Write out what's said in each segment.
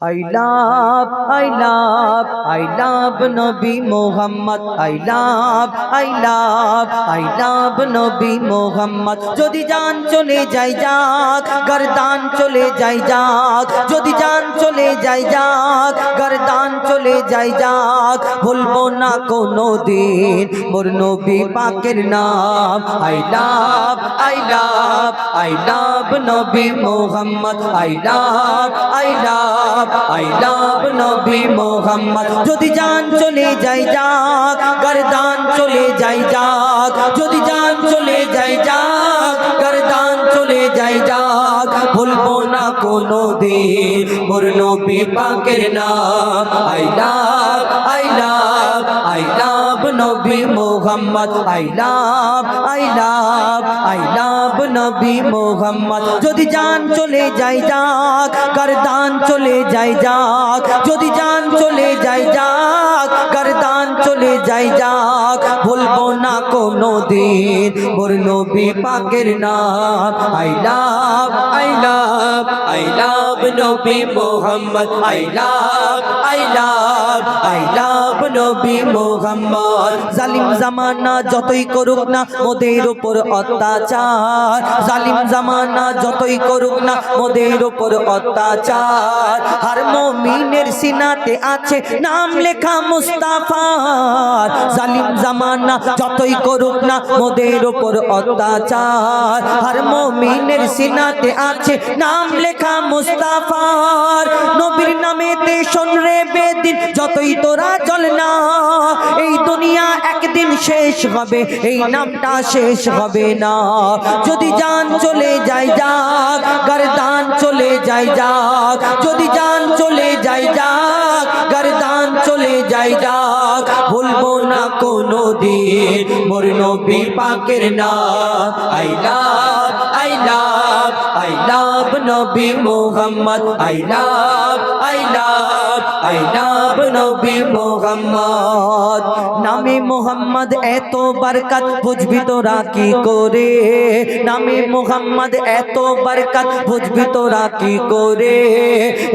I love, I love, I love নবী Mohammad I love, I love, I love নবী মোহাম্মদ। যদি জান চলে যাই যাক গরদান চলে যাই যাক। যদি জান চলে যাই যাক গরদান চলে যাই যাক ভুলবো না কোনো দিন মোর নবী পাকের নাম I love, I love, I love নবী Mohammad. I love, I love, I love নবী মোহাম্মদ। যদি জান চলে যাই যাক গরদান চলে যাই যাক। যদি কোনো দিন মোর নবী পাকের নাম। I love, I love, I love নবী Mohammad. I love, I love, I love নবী মোহাম্মদ। যদি জান চলে যাই যাক গরদান চলে যাই যাক। যদি জান চলে যাই যাক গরদান চলে যাই যাক। ভুলবো না কোনো দিন মোর নবী পাকের নাম। I love, I love, I love নবী Mohammad. I love, I love, I love নবী মোহাম্মদ। জালিম জামানা যতই করুক না মোদের উপর অত্যাচার। জালিম জামানা যতই করুক না মোদের উপর অত্যাচার। আর মমিনের সিনাতে আছে নাম লেখা মুস্তাফার। জালিম জামানা যতই করুক না, মোদের উপর অত্যাচার। আর মমিনের সিনাতে আছে নাম লেখা মুস্তাফার। নবীর নামেতে শোন রে বেদিন, যতই তোরা চল না। এই দুনিয়া একদিন শেষ হবে, এই নামটা শেষ হবে না। যদি জান চলে যায় যাক গরদান চলে যায় যাক। যদি জান চলে যাই যাক, ভুলবো না কোনো দিন। মোর নবী পাকের নাম I love I love I love নবী Mohammad I love I love I love নবী মোহাম্মদ। নামে মোহাম্মদ এত বরকত, বুঝবি তোরা কি করে? নামে মোহাম্মদ এত বরকত, বুঝবি তোরা কি করে?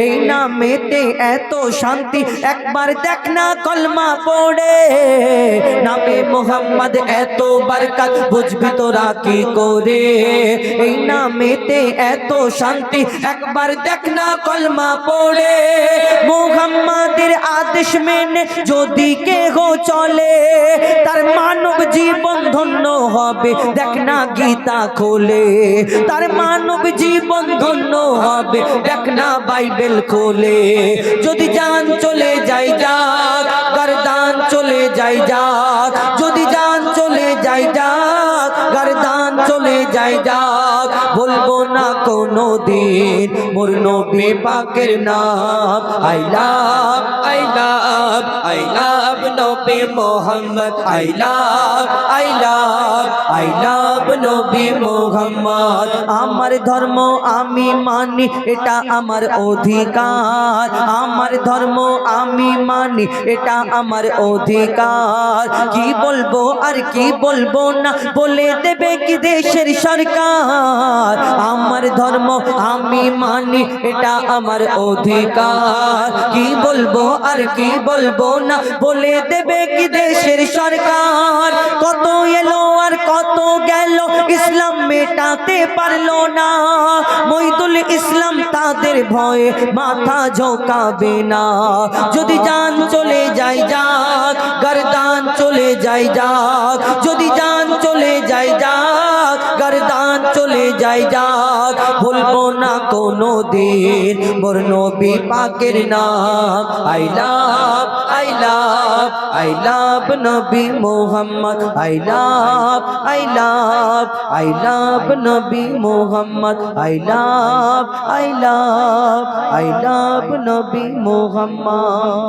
এই নামেতে এত শান্তি, একবার দেখ না কলমা পড়ে। নামে মোহাম্মদ এত বরকত, বুঝবি তোরা কি করে? এই নামেতে এত শান্তি একবার দেখ না কলমা পড়ে। মোহাম্মদের আদেশ মেনে যদি কেহ চলে, তার মানব জীবন ধন্য হবে। দেখ না গীতা খোলে, তার মানব জীবন ধন্য হবে। দেখ না বাইবেল খোলে, যদি যান চলে যাই যাক, গরদান চলে যাই যাক, যদি যান চলে যাই যাক, গরদান চলে যাই যাক। বলব না কোনো দিন মোর নবী পাকের নাম আই লাভ আই নবী Mohammad, I love I love I love নবী মোহাম্মদ। আমার ধর্ম আমি মানি, এটা আমার অধিকার। আমার ধর্ম আমি মানি, এটা আমার অধিকার। কি বলব আর কি বলব না, বলে দেবে কি দেশের সরকার। আমার ধর্ম আমি মানি, এটা আমার অধিকার। কি বলব আর কি বলব না, বলে দেবে কি দেশের সরকার? কত এলো আর কত গেল? ইসলাম মেটাতে পারল না। মইদুল ইসলাম তাদের ভয়ে মাথা ঝোঁকাবে না। যদি জান চলে যাই যাক, গরদান চলে যাই যাক। যদি জান চলে যাই যাক, গরদান চলে যাই যাক। ভুলবো না কোনো দিন মোর নবী পাকের নাম। I love I love. I love নবী Mohammad, I love I love I love নবী Mohammad, I love I love I love নবী মোহাম্মদ।